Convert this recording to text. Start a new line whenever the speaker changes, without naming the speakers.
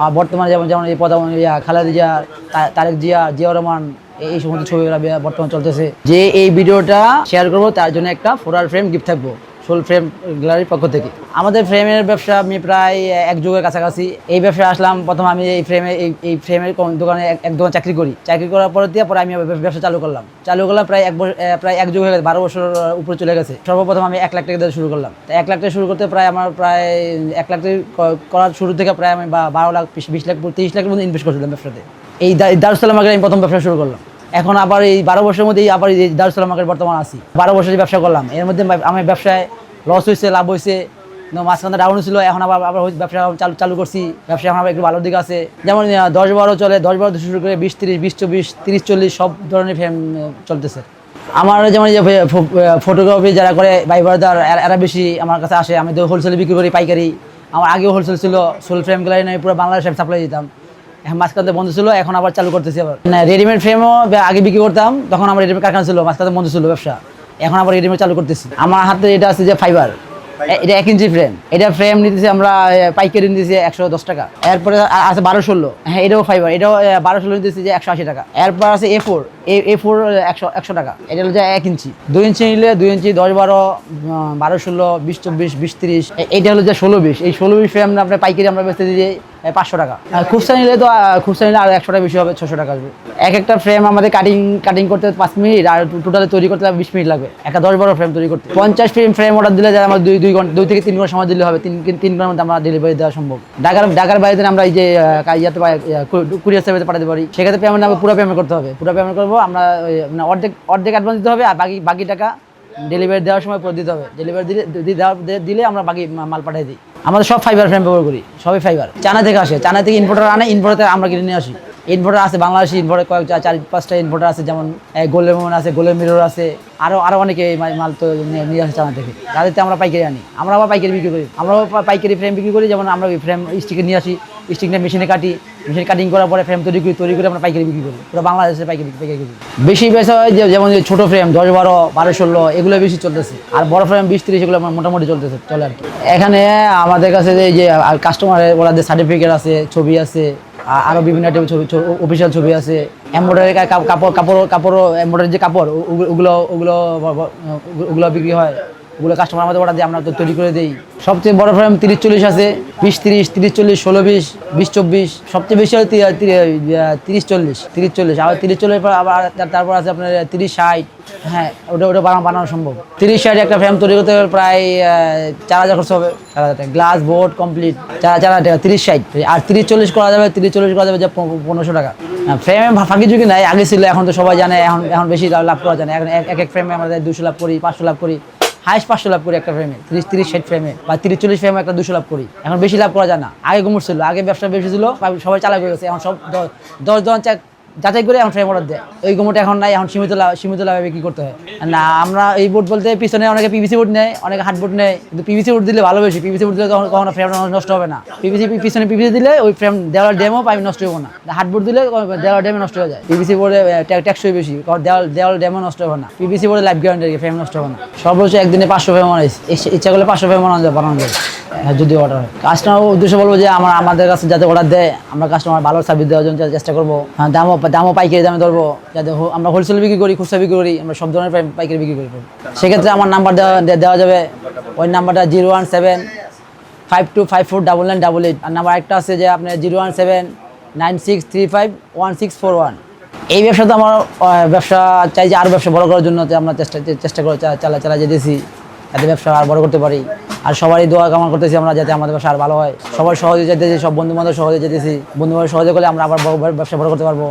আর বর্তমানে যেমন যেমন এই পদাম ইয়া খালেদা জিয়া তারেক জিয়া জিয়া রহমান, এই- সমস্ত ছবিগুলো বর্তমানে চলতেছে। যে এই ভিডিওটা শেয়ার করব, তার জন্য একটা ফোরার ফ্রেম গিফট থাকব। সোল ফ্রেম গ্যালারির পক্ষ থেকে। আমাদের ফ্রেমের ব্যবসা আমি প্রায় এক যুগের কাছাকাছি। এই ব্যবসায় আসলাম, প্রথম আমি এই ফ্রেমে এই এই ফ্রেমের দোকানে এক- দোকানে চাকরি করি। চাকরি করার পর দিয়ে পরে আমি ব্যবসা চালু করলাম। চালু করলাম প্রায় এক প্রায় এক যুগ হয়ে গেছে, বারো বছর উপরে চলে গেছে। সর্বপ্রথম আমি এক লাখ টাকা দিয়ে শুরু করলাম। তো এক লাখ শুরু করতে প্রায় আমার প্রায় এক লাখ টাকা করার শুরু থেকে প্রায় আমি বারো লাখ, বিশ- লাখ, তিরিশ লাখের মধ্যে ইনভেস্ট করছিলাম ব্যবসাতে। এই দারুসালাম আগে আমি প্রথম ব্যবসা শুরু করলাম। এখন আবার এই বারো বছরের মধ্যেই আবার এই দারুসালাম মার্কেট বর্তমান আছি। বারো বছর ব্যবসা করলাম, এর মধ্যে আমি ব্যবসায় লস হয়েছে লাভ হয়েছে মাঝখানে ডাউন ছিল এখন আবার আবার ব্যবসা চালু চালু করছি, ব্যবসা এখন আবার একটু ভালোর দিকে আছে। যেমন দশ বারো চলে, দশ বারো শুরু করে বিশ তিরিশ, বিশ চব্বিশ, তিরিশ চল্লিশ, সব ধরনের চলতেছে। আমার যেমন যে ফটোগ্রাফি যারা করে, ভাই ব্রাদার এরা বেশি আমার কাছে আসে। আমি তো হোলসেলে বিক্রি করি, পাইকারি। আমার আগেও হোলসেল ছিল সোল ফ্রেম গ্যালারি আমি পুরো বাংলাদেশে সাপ্লাই দিতাম। মাঝখানে বন্ধ ছিল এখন আবার চালু করতেছি আবার। না রেডিমেড ফ্রেমও আগে বিক্রি করতাম তখন আমার রেডিমেড কারখানা ছিল মাঝখানে বন্ধ ছিল ব্যবসা। এখন আবার রেডিমেড চালু করতেছি। আমার হাতে এটা আছে যে ফাইবার এটা এক ইঞ্চি ফ্রেম এটা ফ্রেম নিতেছি আমরা পাইকারি নিতেছি একশো দশ টাকা। এরপরে আছে বারো ষোলো হ্যাঁ এটাও ফাইবার এটাও বারো ষোলো নিতেছি যে একশো আশি টাকা। এরপর আছে এ ফোর এ ফোর একশো একশো টাকা। এটা হলো যে এক ইঞ্চি দুই ইঞ্চি নিলে দুই ইঞ্চি দশ বারো বারো ষোলো বিশ চব্বিশ বিশ তিরিশ। এটা হলো যে ষোলো বিশ। এই ষোলো বিশ ফ্রেম আপনার পাইকারি আমরা বেচতে দিই পাঁচশো টাকা। খুচরা নিলে তো খুচরা নিলে আরও একশো টাকা বেশি হবে, ছশো টাকা আসবে। এক একটা ফ্রেম আমাদের কাটিং কাটিং করতে পাঁচ মিনিট আর টোটালে তৈরি করতে বিশ মিনিট লাগবে। একটা দশ বারো ফ্রেম তৈরি করতে। পঞ্চাশ ফ্রেম ফ্রেম অর্ডার দিলে যারা আমার দুই দুই ঘণ্টা, দুই থেকে তিন ঘণ্টা সময় দিলে হবে, তিন তিন ঘণ্টার মধ্যে আমরা ডেলিভারি দেওয়া সম্ভব। ঢাকার ঢাকার বাইরে আমরা এই যে ইয়াতে কুরিয়ার সার্ভিসে পাঠাতে পারি। সেক্ষেত্রে পেমেন্ট আমরা পুরো পেমেন্ট করতে হবে। পুরো পেমেন্ট করব, আমরা মানে অর্ধেক অর্ধেক অ্যাডভান্স দিতে হবে, আর বাকি বাকি টাকা ডেলিভারি দেওয়ার সময় পরে দিতে হবে। ডেলিভারি দিলে দিলে আমরা বাকি মাল পাঠিয়ে দিই। আমাদের সব ফাইবার ফ্রেম ব্যবহার করি, সবই ফাইবার চানা থেকে আসে, চায়না থেকে ইনভার্টার আনে ইনভার্টার আমরা কিনে নিয়ে আসি। ইনভার্টার আছে বাংলাদেশি ইনভার্টার কয়েক চার পাঁচটা ইনভার্টার আছে, যেমন গোলের মোমন আছে গোলের মিরর আছে আরও আরও অনেকে মাল তো নিয়ে নিয়ে আসে চানা থেকে। তাদেরতে আমরা পাইকারি আনি। আমরা আবার পাইকারি বিক্রি করি। আমরাও পাইকারি ফ্রেম বিক্রি করি, যেমন আমরা ফ্রেম স্টিকে নিয়ে আসি স্টিকটা মেশিনে কাটি মেশিনে কাটিং করার পরে ফ্রেম তৈরি করি, তৈরি করে আমরা পাইকারি বিক্রি করি। পুরো বাংলাদেশে পাইকারি পাইকারি করি। বেশি বেশি হয় যেমন ফ্রেম দশ বারো বারো, ষোলো, এগুলো বেশি চলতেছে। আর বড় ফ্রেম বিশ তিরিশ, এগুলো আমার মোটামুটি চলতেছে, চলে আর এখানে আমাদের কাছে যে- যে কাস্টমারের সার্টিফিকেট আছে, ছবি আছে, আ- আরও বিভিন্ন টাইপের ছবি অফিসিয়াল ছবি আছে এমব্রয়ডারি কাপড় কাপড় কাপড় এমব্রয়ডারি যে কাপড় ওগুলো ওগুলো ওগুলো বিক্রি হয়। ওগুলো কাস্টমার আমাদের অর্ডার দিয়ে আমরা তো তৈরি করে দিই। সবচেয়ে বড় ফ্রেম তিরিশ চল্লিশ আছে। বিশ তিরিশ তিরিশ চল্লিশ ষোলো বিশ বিশ চব্বিশ সবচেয়ে বেশি হয় আহ, তিরিশ চল্লিশ তিরিশ চল্লিশ। আবার তিরিশ চল্লিশ পর আবার তার- তারপর আছে আপনার তিরিশ ষাট। হ্যাঁ ওটা ওটা বানানো বানানো সম্ভব। তিরিশ ষাট একটা ফ্রেম তৈরি করতে গেলে প্রায় চার হাজার খরচ হবে। চার হাজার টাকা। গ্লাস বোর্ড কমপ্লিট চার চার হাজার টাকা তিরিশ ষাট। আর তিরিশ চল্লিশ করা যাবে তিরিশ চল্লিশ করা যাবে যে পনেরোশো টাকা। ফ্রেমে ফাঁকি ঝুঁকি নাই আগে ছিল এখন তো সবাই জানে এখন এখন বেশি লাভ করা যায় না। এক এক এক ফ্রেমে আমরা দুশো লাভ করি পাঁচশো লাভ করি। হাইস্ট পাঁচশো লাভ করি একটা ফ্রেমে তিরিশ তিরিশ ষাট ফ্রেমে বা তিরিশ চল্লিশ ফ্রেমে একটা দুশো লাভ করি। এখন বেশি লাভ করা যায় না। আগে গুমর ছিল, আগে ব্যবসা বেশি ছিল সবাই চালা করে গেছে। এখন সব দশ দশ জন যাচাই করে এখন ফ্রেম অর্ডার দেয়। ওই গুমোটা এখন নাই, এখন সীমিত লাভ সীমিত লাভে বিক্রি করতে হয়। না আমরা এই বোর্ড বলতে পিছনে অনেকে পিভিসি বোর্ড নেয় অনেকে হার্ড বোর্ড নেয় কিন্তু পিভিসি বোর্ড দিলে ভালো বেশি পিভিসি বোর্ড দিলে কখনো ফ্রেম নষ্ট হবে না। পিভিসি পিছনে পিভিসি দিলে ওই ফ্রেম দেওয়াল ডেমও পাইপ নষ্ট হবে না। হার্ড বোর্ড দিলে দেওয়াল ডেমে নষ্ট হয়ে যায়। পিভিসি বোর্ডে ট্যাক্সই বেশি দেওয়াল দেওয়াল ডেমও নষ্ট হবে না। পিভিসি বোর্ডে লাইফ গ্যারান্টি ফ্রেম নষ্ট হবে না। সর্বোচ্চ একদিনে পাঁচশো ফ্রেম বানাইছি। ইচ্ছা- করলে পাঁচশো ফ্রেম বানানো যায় বানানো যায়। হ্যাঁ, যদি অর্ডার হয়। কাস্টমার উদ্দেশ্য বলব যে আমার আমাদের কাছে যাতে অর্ডার দেয় আমরা কাস্টমার ভালো সার্ভিস দেওয়ার জন্য চেষ্টা করব। হ্যাঁ, দামও দামও পাইকারি দামে ধরবো। যাতে আমরা হোলসেল বিক্রি করি খুচরা বিক্রি করি আমরা সব ধরনের পাই- পাইকারি বিক্রি করি সেক্ষেত্রে আমার নাম্বার দেওয়া দেওয়া যাবে। ওই নাম্বারটা zero one seven five two five four double nine double eight. আর নাম্বার একটা আছে যে আপনার zero one seven nine six three five one six four one. এই ব্যবসা তো আমার ব্যবসা চাই যে আরও ব্যবসা বড় করার জন্য আমরা চেষ্টা চেষ্টা করে চালা চালা যেতেছি যাতে ব্যবসা আর বড় করতে পারি। আর সবারই দোয়া কামনা করতেছি আমরা যাতে আমাদের ব্যবসা আর ভালো হয়। সবার সহজে যেতেছি সব বন্ধু বান্ধব সহজে যেতেছি। বন্ধু বান্ধব সহজে করলে আমরা আবার ব্যবসা বড় করতে পারব।